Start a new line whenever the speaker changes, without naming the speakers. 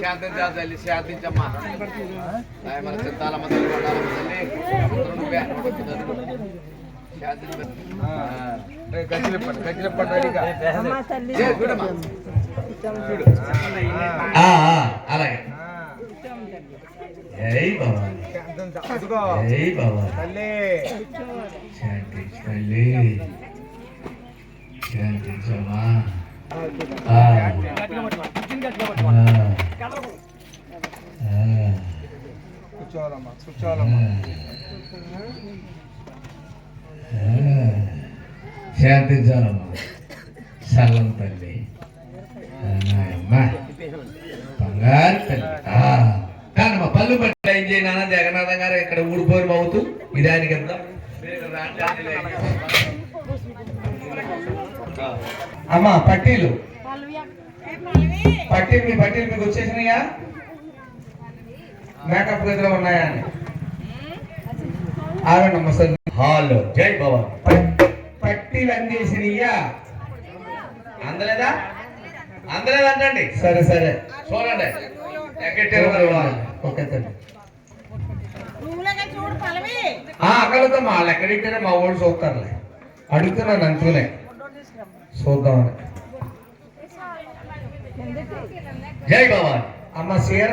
శాంతించా శాంతించమ్మా మన
అలాగే
తల్లి
శాంతించమ్మా శాంతించాలమ్మా. చల్లం తల్లి. బంగారు తల్లి. ఆ, కానమ్మా పళ్ళు పట్టి ఏం చేయనా జగన్నాథం గారు ఇక్కడ ఊడిపోయి అవుతూ ఇదానికి వెళ్దాం అమ్మా పట్టీలు. పట్టీలు మీ పట్టీలు మీకు వచ్చేసినాయా? మేకప్ గదిలో ఉన్నాయా అని. ఆగండమ్మా సార్. హాల్లో జై భవన్. పట్టీలు అందేసినయ్యా. అందలేదా? అందలేదు అంటండి సరే సరే. చూడండి. వాళ్ళు. ఓకే తండ్రి అక్కడతో మా వాళ్ళు ఎక్కడిట్టారో మా ఊళ్ళు చూస్తారులే. అడుగుతున్నాను అంతూనే చూద్దామని జై భవాన్. అమ్మ సీర